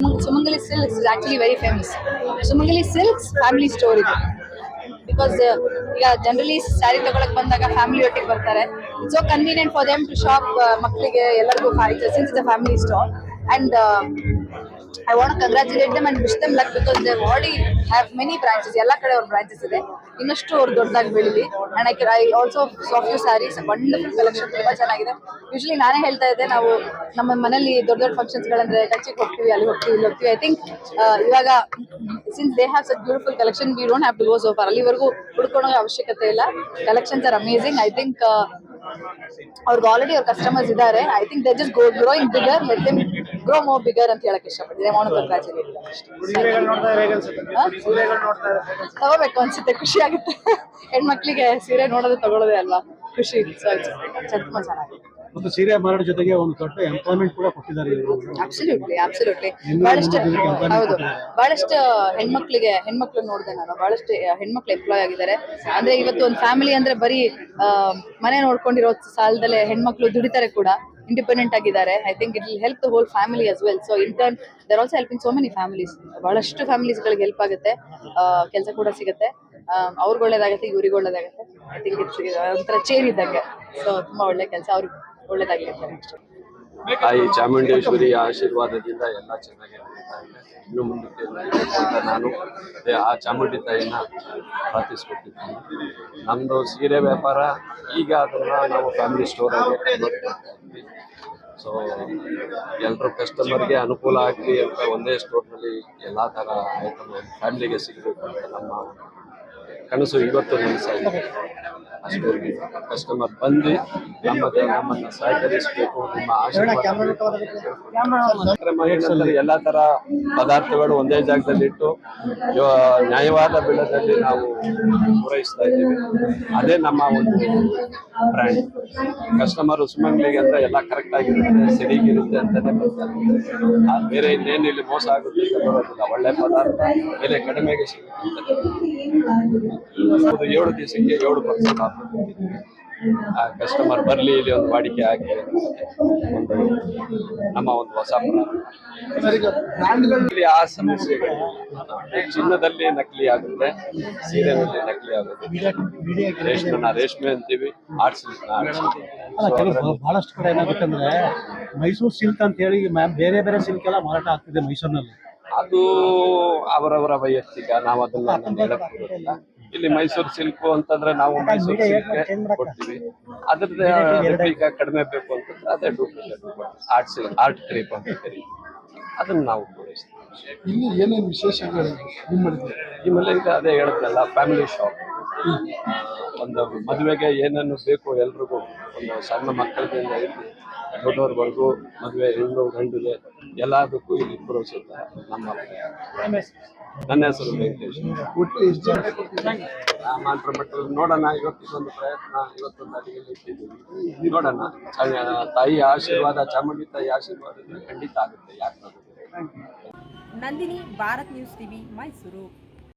Sumangali silks is actually very famous Sumangali silks family store ಇದೆ. Because ಈಗ generally sari ತಗೊಳಕ್ ಬಂದಾಗ ಫ್ಯಾಮಿಲಿ ಒಟ್ಟಿಗೆ ಬರ್ತಾರೆ. So convenient for them to shop ಮಕ್ಕಳಿಗೆ ಎಲ್ಲರಿಗೂ since is a family store and I want congratulate them and wish them luck because they already have many branches ಎಲ್ಲ ಕಡೆ ಅವ್ರ ಬ್ರಾಂಚಸ್ ಇದೆ. ಇನ್ನಷ್ಟು ಅವ್ರು ದೊಡ್ಡದಾಗಿ ಬೆಳಿಲಿ and I I also soft saris wonderful collection ತುಂಬಾ ಚೆನ್ನಾಗಿದೆ. ಯೂಶಲಿ ನಾನೇ ಹೇಳ್ತಾ ಇದ್ದೆ, ನಾವು ನಮ್ಮ ಮನೇಲಿ ದೊಡ್ಡ ದೊಡ್ಡ ಫಂಕ್ಷನ್ಸ್ ಗಳಂದ್ರೆ ಕಚ್ಚಿಗೆ ಹೋಗ್ತೀವಿ ಅಲ್ಲಿ ಹೋಗ್ತೀವಿ ಇಲ್ಲಿ ಹೋಗ್ತೀವಿ. ಐ ಥಿಂಕ್ ಇವಾಗ since they have such beautiful collection we don't have to go so far ಅಲ್ಲಿವರೆಗೂ ಹುಡ್ಕೊಳೋ ಅವಶ್ಯಕತೆ ಇಲ್ಲ. Collections are amazing I think ಅವ್ರಿಗೆ ಆಲ್ರೆಡಿ ಅವ್ರ ಕಸ್ಟಮರ್ಸ್ ಇದ್ದಾರೆ I think they just go growing bigger let them grow more bigger ಅಂತ ಹೇಳಕ್ ಇಷ್ಟಪಡ್ತೀನಿ. ಮೌನ ಕಂಗ್ರಾಚುಲೇಟ್? ತಗೋಬೇಕು ಅನ್ಸುತ್ತೆ. ಖುಷಿ ಆಗುತ್ತೆ. ಹೆಣ್ಮಕ್ಳಿಗೆ ಸೀರೆ ನೋಡೋದು ತಗೊಳ್ಳೋದೇ ಅಲ್ವಾ? ಖುಷಿ. ಸೊ ತುಂಬಾ ಚೆನ್ನಾಗಿದೆ ಮತ್ತು ಸೀರೆ ಮಾರಾಟ ಜೊತೆಗೆ ಒಂದು ದೊಡ್ಡ ಎಂಪ್ಲಾಯ್ಮೆಂಟ್ ಕೂಡ ಕೊಟ್ಟಿದ್ದಾರೆ ಅಬ್ಸಲ್ಯೂಟ್ಲಿ ಅಬ್ಸಲ್ಯೂಟ್ಲಿ ಬಹಳಷ್ಟು ಹೆಣ್ಮಕ್ಳಿಗೆ ಹೌದು. ಬಹಳಷ್ಟು ಹೆಣ್ಮಕ್ಳಿಗೆ ಹೆಣ್ಮಕ್ಳು ನೋಡಿದೆ ನಾನು. ಬಹಳಷ್ಟು ಹೆಣ್ಮಕ್ಳು ಎಂಪ್ಲಾಯ್ ಆಗಿದ್ದಾರೆ. ಅಂದ್ರೆ ಇವತ್ತು ಒಂದು ಫ್ಯಾಮಿಲಿ ಅಂದ್ರೆ ಬರೀ ಮನೆ ನೋಡ್ಕೊಂಡಿರೋ ಸಾಲದಲ್ಲೇ ಹೆಣ್ಮಕ್ಳು ದುಡಿತಾರೆ ಕೂಡ. ಇಂಡಿಪೆಂಡೆಂಟ್ ಆಗಿದ್ದಾರೆ. I think it will help the whole family as well so in turn they're also helping so many families ಬಹಳಷ್ಟು ಫ್ಯಾಮಿಲೀಸ್ಗಳಿಗೆ ಹೆಲ್ಪ್ ಆಗುತ್ತೆ. ಕೆಲಸ ಕೂಡ ಸಿಗುತ್ತೆ. ಅವ್ರಿಗೆ ಒಳ್ಳೇದಾಗುತ್ತೆ, ಇವ್ರಿಗೆ ಒಳ್ಳೇದಾಗುತ್ತೆ. ಐ ಥಿಂಕ್ ಇಟ್ಸ್ ಒಂಥರ ಚೇರ್ ಇದ್ದಂಗೆ. ಸೊ ತುಂಬಾ ಒಳ್ಳೆ ಕೆಲಸ, ಅವ್ರಿಗೆ ಒಳ್ಳೇದಾಗಿರುತ್ತೆ ಅಷ್ಟೇ. ತಾಯಿ ಚಾಮುಂಡೇಶ್ವರಿ ಆಶೀರ್ವಾದದಿಂದ ಎಲ್ಲ ಚೆನ್ನಾಗಿ ಇನ್ನು ಮುಂದಕ್ಕೆ ಅಂತ ನಾನು ಆ ಚಾಮುಂಡಿ ತಾಯಿನ ಪ್ರಾರ್ಥಿಸ್ಕೊಟ್ಟಿದ್ದೀನಿ. ನಮ್ಮದು ಸೀರೆ ವ್ಯಾಪಾರ, ಈಗ ಅದನ್ನು ನಾವು ಫ್ಯಾಮಿಲಿ ಸ್ಟೋರ್ ಗೆ ಸೊ ಎಲ್ಲರೂ ಕಸ್ಟಮರ್ಗೆ ಅನುಕೂಲ ಆಗಲಿ ಅಂತ ಒಂದೇ ಸ್ಟೋರ್ನಲ್ಲಿ ಎಲ್ಲ ಥರ ಐಟಮ್ ಫ್ಯಾಮಿಲಿಗೆ ಸಿಗಬೇಕು ಅಂತ ನಮ್ಮ ಕನಸು ಇವತ್ತು ನನಸಾಗಿದೆ ಅಷ್ಟೊಂದು ಕಸ್ಟಮರ್ ಬಂದು ನಮ್ಮ ನಮ್ಮನ್ನ ಸಹಕರಿಸಬೇಕು, ನಿಮ್ಮ ಆಶೀರ್ವಾದ ಎಲ್ಲ ತರ ಪದಾರ್ಥಗಳು ಒಂದೇ ಜಾಗದಲ್ಲಿ ಇಟ್ಟು ನ್ಯಾಯವಾದ ಬೆಳೆದಲ್ಲಿ ನಾವು ಪೂರೈಸ್ತಾ ಇದ್ದೀವಿ. ಅದೇ ನಮ್ಮ ಒಂದು ಬ್ರ್ಯಾಂಡ್ ಕಸ್ಟಮರ್ ಸುಮಂಗ್ಲಿಗೆ ಅಂದ್ರೆ ಎಲ್ಲ ಕರೆಕ್ಟ್ ಆಗಿರುತ್ತೆ, ಸರಿಗಿರುತ್ತೆ ಅಂತಾನೆ ಬರ್ತಾರೆ ಬೇರೆ ಇನ್ನೇನು ಇಲ್ಲಿ ಮೋಸ ಆಗುತ್ತೆ ಒಳ್ಳೆ ಪದಾರ್ಥ, ಬೆಲೆ ಕಡಿಮೆಗೆ ಸಿಗುತ್ತೆ. ಅದು ಏಳು ದಿವಸಕ್ಕೆ ಏಳು ಪರ್ಸೆಂಟ್ ಆ ಕಸ್ಟಮರ್ ಬರಲಿ ಇಲ್ಲಿ ಒಂದು ವಾಡಿಕೆ ಆಗಿ ಒಂದು ನಮ್ಮ ಒಂದು ಹೊಸ ಪ್ರಾರಂಭ. ಆ ಸಮಸ್ಯೆಗಳು ಚಿನ್ನದಲ್ಲಿ ನಕಲಿ ಆಗುತ್ತೆ ಸೀರೆನಲ್ಲಿ ನಕಲಿ ಆಗುತ್ತೆ. ರೇಷ್ಮೆನ ರೇಷ್ಮೆ ಅಂತೀವಿ ಆರ್ಟ್ಸ್ ಬಹಳಷ್ಟು ಕಡೆ ಏನಾಗುತ್ತೆ ಅಂದ್ರೆ ಮೈಸೂರು ಸಿಲ್ಕ್ ಅಂತ ಹೇಳಿ ಮ್ಯಾಮ್ ಬೇರೆ ಬೇರೆ ಸಿಲ್ಕ್ ಎಲ್ಲ ಮಾರಾಟ ಆಗ್ತಿದೆ ಮೈಸೂರಿನಲ್ಲಿ. ಅದು ಅವರವರ ವೈಯಕ್ತಿಕ ನಾವು ಅದನ್ನ ನಾನು ಹೇಳಕ್ ಇಲ್ಲಿ ಮೈಸೂರು ಸಿಲ್ಕು ಅಂತಂದ್ರೆ ನಾವು ಮೈಸೂರು ಸಿಲ್ಕ್ ಕೊಡ್ತೀವಿ. ಅದ್ರದ್ದು ಈಗ ಕಡಿಮೆ ಬೇಕು ಅಂತಂದ್ರೆ ಅದೇ duplicate art silk art crepe ಅಂತ ಕರೀತೀವಿ. ಅದನ್ನ ನಾವು ಪೂರೈಸ್ತೀವಿ. ಇಲ್ಲಿ ಏನೇನು ವಿಶೇಷಗಳು ನಿಮ್ಮಲ್ಲಿ? ನಿಮ್ಮಲ್ಲಿ ಈಗ ಅದೇ ಹೇಳಿದ್ನಲ್ಲ ಫ್ಯಾಮಿಲಿ ಶಾಪ್ ಒಂದು ಮದುವೆಗೆ ಏನೇನು ಬೇಕು ಎಲ್ರಿಗೂ ಒಂದು ಸಣ್ಣ ಮಕ್ಕಳಿಂದ ಹಿಡಿದು ದೊಡ್ಡವ್ರವರೆಗೂ ಮದುವೆ ಹೆಣ್ಣು ಗಂಡುಗೆ ಎಲ್ಲದಕ್ಕೂ ಇಲ್ಲಿ ಪೂರೈಸುತ್ತೆ ನಮ್ಮ ನನ್ನ ಹೆಸರು ವೆಂಕಟೇಶ್. ಮಾತ್ರ ಮಟ್ಟದಲ್ಲಿ ನೋಡೋಣ ಇವತ್ತಿಗೊಂದು ಪ್ರಯತ್ನ ಇವತ್ತೊಂದು ಅಡಿಗೆಯಲ್ಲಿ ಇಟ್ಟಿದ್ದೀವಿ. ನೋಡೋಣ. ತಾಯಿ ಆಶೀರ್ವಾದ ಚಾಮುಂಡಿ ತಾಯಿ ಆಶೀರ್ವಾದ ಖಂಡಿತ ಆಗುತ್ತೆ ಯಾಕೆ ನಂದಿನಿ ಭಾರತ್ ನ್ಯೂಸ್ ಟಿವಿ ಮೈಸೂರು.